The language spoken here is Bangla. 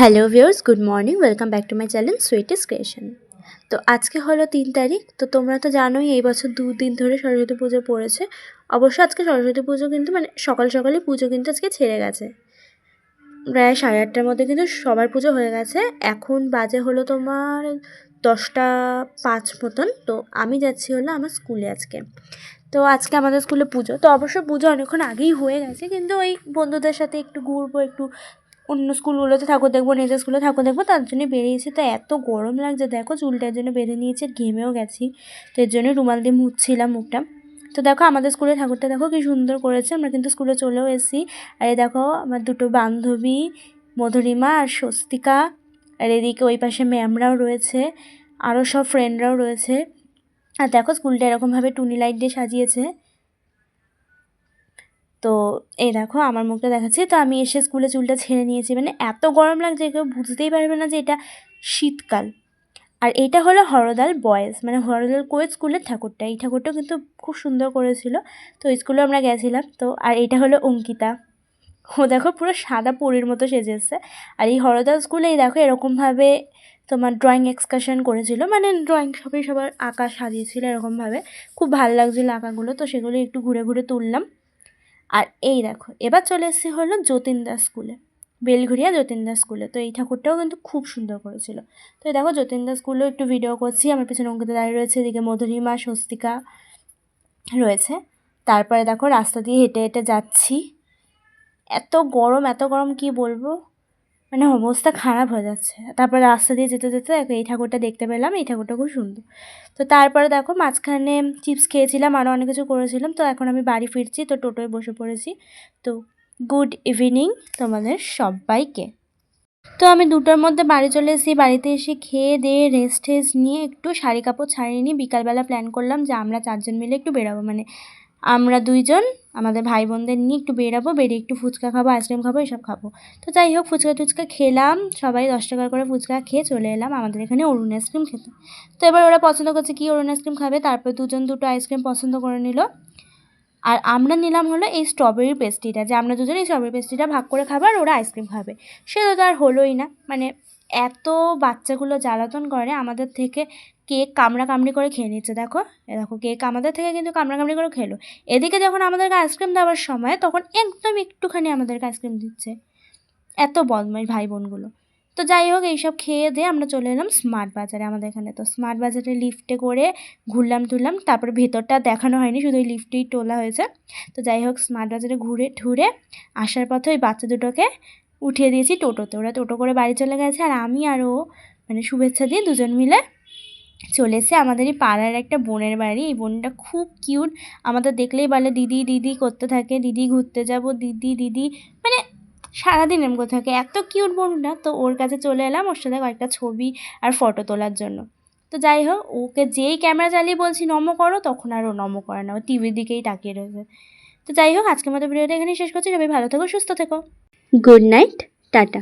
Hello viewers good morning welcome back to my channel sweetest creation তো আজকে হলো তিন তারিখ, তো তোমরা তো জানোই এই বছর দুদিন ধরে সরস্বতী পুজো পড়েছে। অবশ্য আজকে সরস্বতী পুজো কিন্তু মানে সকাল সকালই পুজো কিন্তু আজকে ছেড়ে গেছে। প্রায় সাড়ে আটটার মধ্যে কিন্তু সবার পুজো হয়ে গেছে। এখন বাজে হলো তোমার দশটা পাঁচ মতন, তো আমি যাচ্ছি হলো আমার স্কুলে আজকে। তো আজকে আমাদের স্কুলে পুজো, তো অবশ্য পুজো অনেকক্ষণ আগেই হয়ে গেছে, কিন্তু ওই বন্ধুদের সাথে একটু ঘুরবো, একটু অন্য স্কুলগুলোতে ঠাকুর দেখব, নিজের স্কুলে ঠাকুর দেখব, তার জন্য বেরিয়েছি তো এত গরম লাগছে। দেখো চুলটার জন্য বেঁধে নিয়েছি, আর ঘেমেও গেছি। তো এর জন্য রুমাল দিয়ে মুছছিলাম মুখটা। তো দেখো, আমাদের স্কুলের ঠাকুরটা দেখো কি সুন্দর করেছে। আমরা কিন্তু স্কুলে চলেও এসেছি। আর এই দেখো, আমার দুটো বান্ধবী, মধুরিমা আর স্বস্তিকা। আর এদিকে ওই পাশে ম্যামরাও রয়েছে, আরও সব ফ্রেন্ডরাও রয়েছে। আর দেখো, স্কুলটা এরকমভাবে টুনি লাইট দিয়ে সাজিয়েছে। তো এই দেখো, আমার মুখটা দেখাচ্ছি। তো আমি এসে স্কুলে চুলটা ছেড়ে নিয়েছি। মানে এত গরম লাগছে, কেউ বুঝতেই পারবে না যে এটা শীতকাল। আর এটা হলো হরদাল বয়েজ। মানে হরদাল কোয়েট স্কুলের ঠাকুরটা। এই ঠাকুরটাও কিন্তু খুব সুন্দর করেছিল। তো স্কুলে আমরা গেছিলাম। তো আর এটা হলো অঙ্কিতা। ও দেখো, পুরো সাদা পরীর মতো সেজে এসছে আর এই হরদাল স্কুলে এই দেখো, এরকমভাবে তোমার ড্রয়িং এক্সকারশন করেছিল। মানে ড্রয়িং সবই সবার আঁকা সাজিয়েছিল এরকমভাবে। খুব ভালো লাগছিল আঁকাগুলো। তো সেগুলো একটু ঘুরে ঘুরে তুললাম। আর এই দেখো, এবার চলে এসেছি হলো যতীন দাস স্কুলে বেলঘুরিয়া যতীন দাস স্কুলে। তো এই ঠাকুরটাও কিন্তু খুব সুন্দর করেছিল। তো এই দেখো যতীন দাস স্কুলেও একটু ভিডিও করছি, আমার পিছনে অঙ্কিতা দাঁড়িয়ে রয়েছে, এদিকে মধুরিমা, স্বস্তিকা রয়েছে। তারপরে দেখো, রাস্তা দিয়ে হেঁটে হেঁটে যাচ্ছি। এত গরম এত গরম, কি বলব? মানে অবস্থা খারাপ হয়ে যাচ্ছে। তারপরে রাস্তা দিয়ে যেতে যেতে দেখো এই ঠাকুরটা দেখতে পেলাম, এই ঠাকুরটা খুব সুন্দর। তো তারপরে দেখো মাঝখানে চিপস খেয়েছিলাম আরও অনেক কিছু করেছিলাম, তো এখন আমি বাড়ি ফিরছি, তো টোটোয় বসে পড়েছি। তো গুড ইভিনিং তোমাদের সবাইকে। তো আমি দুটোর মধ্যে বাড়ি চলে এসেছি, বাড়িতে এসে খেয়ে দিয়ে রেস্ট টেস্ট নিয়ে একটু শাড়ি কাপড় ছাড়িয়ে নিয়ে বিকালবেলা প্ল্যান করলাম যে আমরা চারজন মিলে একটু বেরাবো। মানে আমরা দুইজন, আমাদের ভাই বোনদের নিয়ে একটু বেরাবো, বেরিয়ে একটু ফুচকা খাব, আইসক্রিম খাব, এসব খাব। তো যাই হোক, ফুচকা টুচকা খেলাম, সবাই দশ টাকা করে ফুচকা খেয়ে চলে এলাম, আমাদের এখানে অরুণ আইসক্রিম খেতে। তো এবার ওরা পছন্দ করছে কি অরুণ আইসক্রিম খাবে, তারপর দুজন দুটো আইসক্রিম পছন্দ করে নিল। আর আমরা নিলাম হলো এই স্ট্রবেরি পেস্ট্রিটা যে আমরা দুজন এই স্ট্রবেরি পেস্ট্রিটা ভাগ করে খাব আর ওরা আইসক্রিম খাবে। সেটা তো আর হলোই না মানে এত বাচ্চাগুলো জ্বালাতন করে আমাদের থেকে কেক কামড়া কামড়ি করে খেয়ে নিচ্ছে, দেখো? দেখো কেক আমাদের থেকে কিন্তু কামড়া কামড়ি করে খেলো। এদিকে যখন আমাদেরকে আইসক্রিম দেওয়ার সময় তখন একদম একটুখানি আমাদেরকে আইসক্রিম দিচ্ছে। এত বদমাইশ ভাই বোনগুলো তো যাই হোক, এইসব খেয়ে দিয়ে আমরা চলে এলাম স্মার্ট বাজারে আমাদের এখানে। তো স্মার্ট বাজারে লিফটে করে ঘুরলাম টুরলাম, তারপরে ভেতরটা দেখানো হয়নি, শুধু ওই লিফটেই তোলা হয়েছে। তো যাই হোক, স্মার্ট বাজারে ঘুরে ঠুরে আসার পথে ওই বাচ্চা দুটোকে উঠিয়ে দিয়েছি টোটোতে। ওরা টোটো করে বাড়ি চলে গেছে আর আমি আর ও মানে শুভেচ্ছা দিয়ে দুজন মিলে চলে এসে আমাদের এই পাড়ার একটা বোনের বাড়ি। এই বোনটা খুব কিউট। আমাদের দেখলেই বলে, দিদি দিদি করতে থাকে, দিদি ঘুরতে যাব, দিদি দিদি। মানে সারাদিন এমন করতে থাকে। এত কিউট বোনটা তো ওর কাছে চলে এলাম ওর সাথে কয়েকটা ছবি আর ফটো তোলার জন্য। তো যাই হোক, ওকে যেই ক্যামেরা চালিয়ে বলছি, নমো করো, তখন আর ও নমো করে না। ও টিভির দিকেই তাকিয়ে রয়েছে। তো যাই হোক, আজকের মতো ভিডিওটা এখানেই শেষ করছি। সবাই ভালো থেকো, সুস্থ থেকো। Good night tata